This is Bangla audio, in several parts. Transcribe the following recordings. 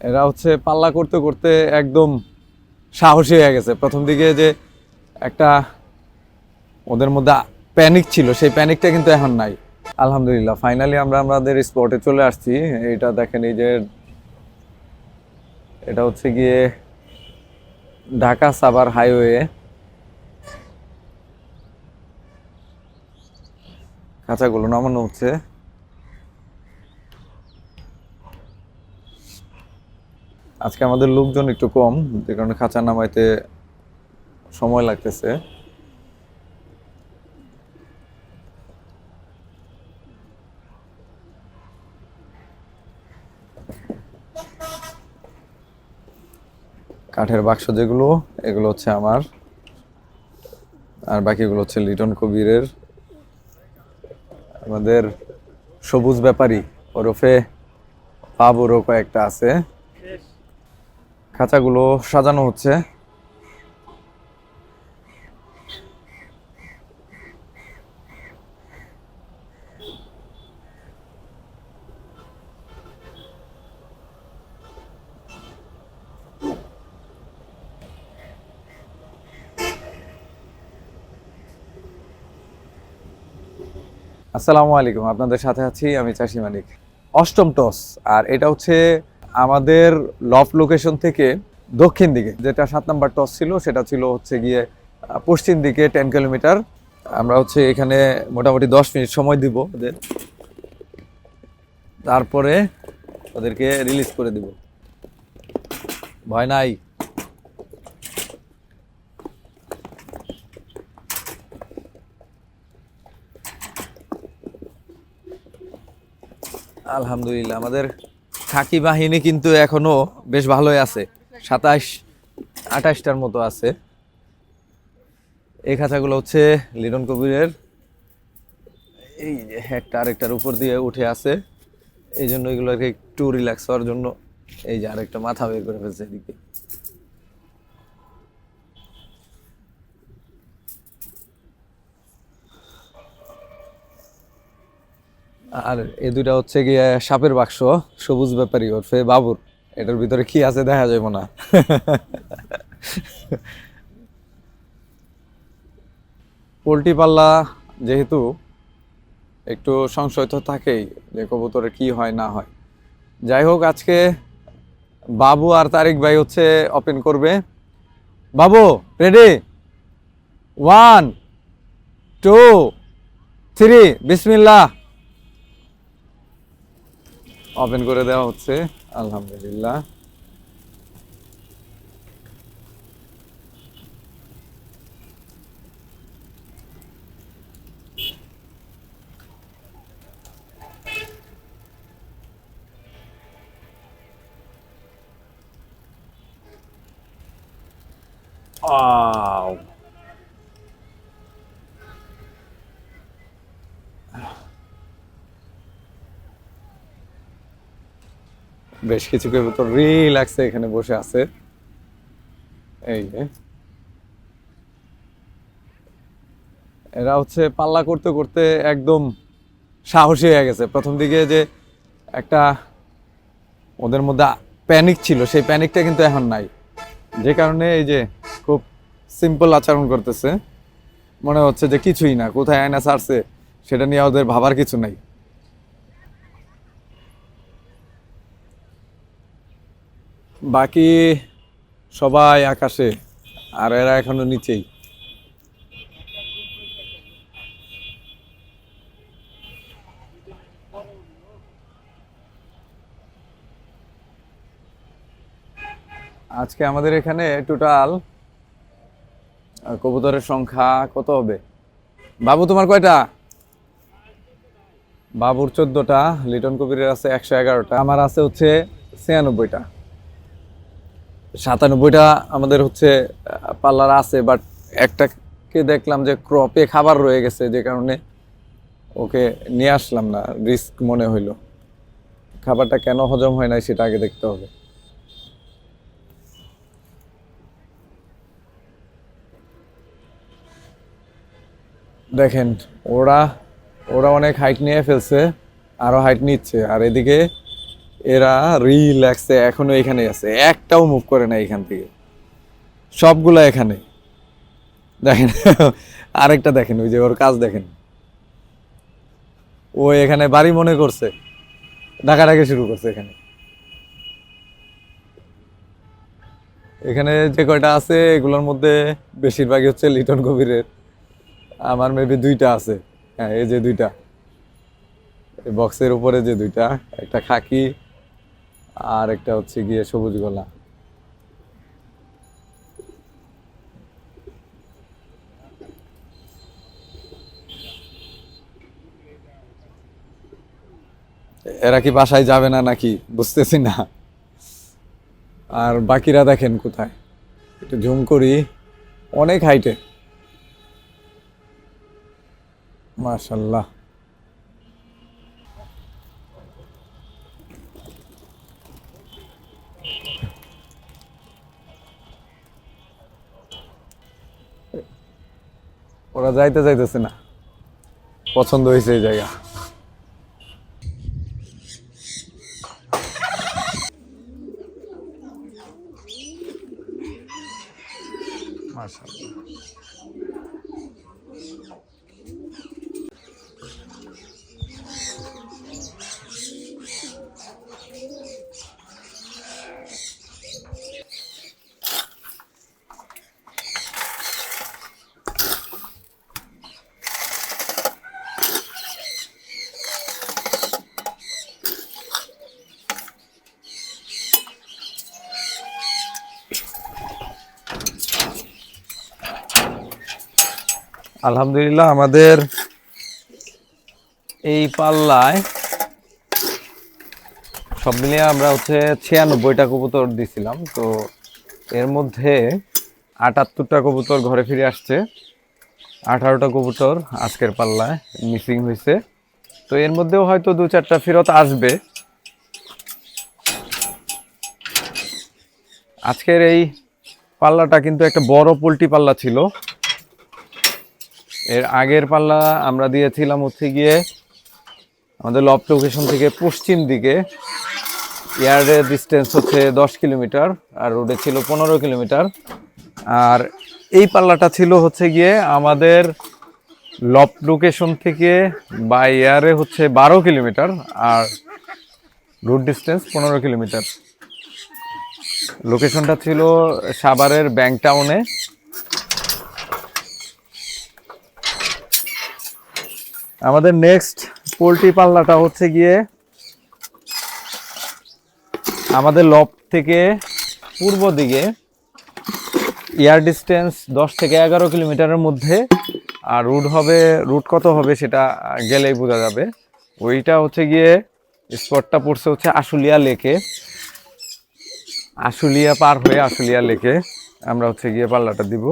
এরা হচ্ছে পাল্লা করতে করতে একদম সাহসী হয়ে গেছে। প্রথম দিকে যে একটা ওদের মধ্যে প্যানিক ছিল, সেই প্যানিকটা কিন্তু এখন নাই। আলহামদুলিল্লাহ ফাইনালি আমরা আমাদের স্পটে চলে আসছি। এটা দেখেন, এই যে এটা হচ্ছে গিয়ে ঢাকা সাভার হাইওয়ে খাঁচাগুলো নামানো হচ্ছে। আজকে আমাদের লোকজন একটু কম, যে কারণে খাঁচা নামাইতে সময় লাগতেছে। কাঠের বাক্স যেগুলো, এগুলো হচ্ছে আমার। আর বাকিগুলো হচ্ছে লিটন কবিরের। আমাদের সবুজ ব্যাপারী ওরফে বাবুরও কয়েকটা আছে। খাঁচাগুলো সাজানো হচ্ছে। আসসালামু আলাইকুম, আপনাদের সাথে আছি আমি চাষি মানিক। অষ্টম টস, আর এটা হচ্ছে আমাদের লফ লোকেশন থেকে দক্ষিণ দিকে, যেটা সাত নাম্বার টস ছিল, সেটা ছিল হচ্ছে গিয়ে পশ্চিম দিকে টেন কিলোমিটার আমরা হচ্ছে এখানে মোটামুটি দশ মিনিট সময় দিব ওদের। তারপরে ওদেরকে রিলিজ করে দিব। ভয় নাই। আলহামদুলিল্লাহ, আমাদের খাকি বাহিনী কিন্তু এখনও বেশ ভালোই আছে। সাতাশ আঠাশটার মতো আছে। এই খাঁচাগুলো হচ্ছে লিডন কবিরের। এই যে একটা আরেকটার উপর দিয়ে উঠে আছে। এই জন্য এগুলোকে একটু রিল্যাক্স হওয়ার জন্য এই যে আরেকটা মাথা বের করে ফেলছে এদিকে। আর এই দুইটা হচ্ছে গিয়ে সাপের বাক্স, সবুজ ব্যাপারী ওরফে বাবুর। এটার ভিতরে কি আছে দেখা যাবে না। পোলট্রি পাল্লা যেহেতু একটু সংশয় তো থাকেই যে কবুতরের কি হয়, না হয়। যাই হোক, আজকে বাবু আর তারিক ভাই হচ্ছে ওপেন করবে। বাবু রেডি ওয়ান টু থ্রি বিসমিল্লাহ। ওপেন করে দেওয়া হচ্ছে আলহামদুলিল্লাহ Wow. বেশ কিছু কবুতর রিল্যাক্সে এখানে বসে আছে। এই যে। এরা হচ্ছে পাল্লা করতে করতে একদম সাহসী হয়ে গেছে। প্রথম দিকে যে একটা ওদের মধ্যে প্যানিক ছিল, সেই প্যানিকটা কিন্তু এখন নাই। যে কারণে এই যে খুব সিম্পল আচরণ করতেছে। মনে হচ্ছে যে কিছুই না, কোথায় আয়না ছাড়ছে, সেটা নিয়ে ওদের ভাবার কিছু নাই। বাকি সবাই আকাশে, আর এরা এখনও নিচেই। আজকে আমাদের এখানে টোটাল কবুতরের সংখ্যা কত হবে? বাবু, তোমার কয়টা? বাবুর চোদ্দটা, লিটন কবিরের আছে একশো এগারোটা, আমার আছে হচ্ছে ছিয়ানব্বইটা। সাতানব্বইটা আমাদের হচ্ছে আহ, পাল্লার আছে বাট একটাকে দেখলাম যে ক্রপে খাবার রয়ে গেছে যে কারণে ওকে নিয়ে আসলাম না রিস্ক মনে হইল। খাবারটা কেন হজম হয় নাই সেটা আগে দেখতে হবে। দেখেন ওরা ওরা অনেক হাইট নিয়ে ফেলছে আরও হাইট নিচ্ছে আর এদিকে এরা রিল্যাক্সে এখনও এখানে আছে। একটাও মুভ করে না এখান থেকে। সবগুলা এখানে। দেখেন, আরেকটা দেখেন, ওই যে ওর কাজ দেখেন। ও এখানে বাড়ি মনে করছে। ডাকাডাকি শুরু করছে এখানে। এখানে যে কয়টা আছে, এগুলোর মধ্যে বেশিরভাগই হচ্ছে লিটন কবিরের। আমার মেবি দুইটা আছে। হ্যাঁ এই যে দুইটা। বক্সের উপরে যে দুইটা, একটা খাকি আর একটা হচ্ছে গিয়ে সবুজ গলা। এরা কি বাসায় যাবে না নাকি? বুঝতেছি না। আর বাকিরা দেখেন কোথায়? একটু জুম করি। অনেক হাইটে। মাশাল্লাহ। ওরা যাইতে যাইতেছে না। পছন্দ হয়েছে এই জায়গা। আলহামদুলিল্লাহ, আমাদের এই পাল্লায় সব মিলিয়ে আমরা হচ্ছে ছিয়ানব্বইটা কবুতর দিছিলাম, তো এর মধ্যে আটাত্তরটা কবুতর ঘরে ফিরে আসছে। আঠারোটা কবুতর আজকের পাল্লায় মিসিং হয়েছে। তো এর মধ্যেও হয়তো দু চারটা ফেরত আসবে। আজকের এই পাল্লাটা কিন্তু একটা বড় পোলট্রি পাল্লা ছিল। এর আগের পাল্লা আমরা দিয়েছিলাম হচ্ছে গিয়ে আমাদের লব লোকেশন থেকে পশ্চিম দিকে। এয়ারের ডিস্টেন্স হচ্ছে দশ কিলোমিটার আর রোডে ছিল পনেরো কিলোমিটার। আর এই পাল্লাটা ছিল হচ্ছে গিয়ে আমাদের লব লোকেশন থেকে বা এয়ারে হচ্ছে বারো কিলোমিটার আর রুট ডিস্টেন্স পনেরো কিলোমিটার। লোকেশনটা ছিল সাভারের ব্যাংক টাউনে। আমাদের নেক্সট পোলট্রি পাল্লাটা হচ্ছে গিয়ে আমাদের লব থেকে পূর্ব দিকে এয়ার ডিস্টেন্স দশ থেকে এগারো কিলোমিটারের মধ্যে, আর রুট হবে রুট কত হবে সেটা গেলেই বোঝা যাবে। ওইটা হচ্ছে গিয়ে স্পটটা পড়ছে হচ্ছে আশুলিয়া লেকে। আশুলিয়া পার হয়ে আশুলিয়া লেকে আমরা হচ্ছে গিয়ে পাল্লাটা দিব।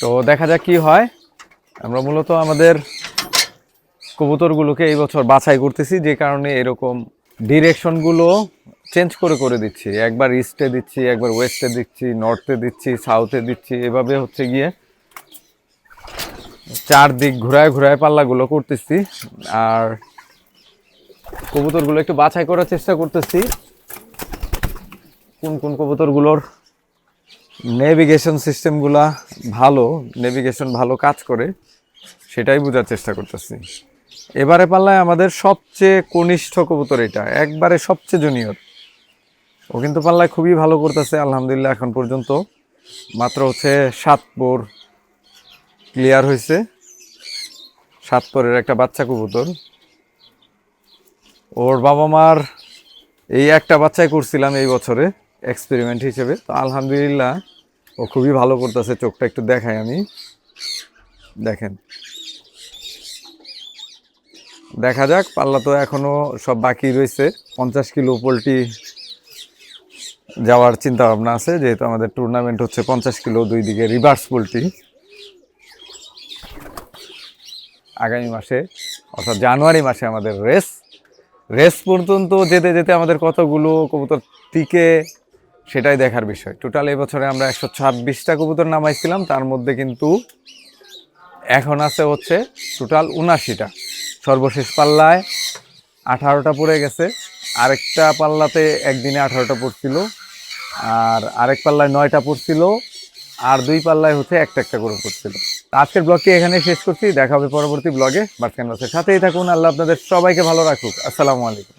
তো দেখা যাক কি হয়। আমরা মূলত আমাদের কবুতরগুলোকে এই বছর বাছাই করতেছি, যে কারণে এরকম ডিরেকশনগুলো চেঞ্জ করে করে দিচ্ছি। একবার ইস্টে দিচ্ছি, একবার ওয়েস্টে দিচ্ছি নর্থে দিচ্ছি সাউথে দিচ্ছি, এভাবে হচ্ছে গিয়ে চারদিক ঘুরায় ঘুরায় পাল্লাগুলো করতেছি। আর কবুতরগুলো একটু বাছাই করার চেষ্টা করতেছি। কোন কোন কবুতরগুলোর নেভিগেশন সিস্টেমগুলা ভালো নেভিগেশন ভালো কাজ করে, সেটাই বোঝার চেষ্টা করতেছি। এবারে পাল্লায় আমাদের সবচেয়ে কনিষ্ঠ কবুতর এটা, একবারে সবচেয়ে জুনিয়র। ও কিন্তু পাল্লায় খুবই ভালো করতেছে, আলহামদুলিল্লাহ, এখন পর্যন্ত। মাত্র হচ্ছে সাত পোর ক্লিয়ার হয়েছে। সাত পরের একটা বাচ্চা কবুতর। ওর বাবা মার এই একটা বাচ্চাই করছিলাম এই বছরে। এক্সপেরিমেন্ট হিসেবে। তো আলহামদুলিল্লাহ, ও খুবই ভালো করতেছে, চোখটা একটু দেখাই আমি। দেখেন। দেখা যাক, পাল্লা তো এখনও সব বাকি রয়েছে। পঞ্চাশ কিলো পোলট্রি যাওয়ার চিন্তা ভাবনা আছে, যেহেতু আমাদের টুর্নামেন্ট হচ্ছে পঞ্চাশ কিলো দুই দিকে রিভার্স পোলট্রি। আগামী মাসে, অর্থাৎ জানুয়ারি মাসে আমাদের রেস রেস পর্যন্ত যেতে যেতে আমাদের কতগুলো কবুতর টিকে সেটাই দেখার বিষয়। টোটাল এই বছরে আমরা একশো ছাব্বিশটা কবুতর নামাইছিলাম, তার মধ্যে কিন্তু এখন আছে হচ্ছে টোটাল উনাশিটা সর্বশেষ পাল্লায় আঠারোটা পড়ে গেছে, আরেকটা পাল্লাতে একদিনে আঠারোটা পড়ছিল, আর আরেক পাল্লায় নয়টা পড়ছিল, আর দুই পাল্লায় হচ্ছে একটা একটা করে পড়ছিল। আজকের ব্লগটি এখানে শেষ করছি, দেখা হবে পরবর্তী ব্লগে বার্থ ক্যানভাসের সাথেই থাকুন, আল্লাহ আপনাদের সবাইকে ভালো রাখুক। আসসালামু আলাইকুম।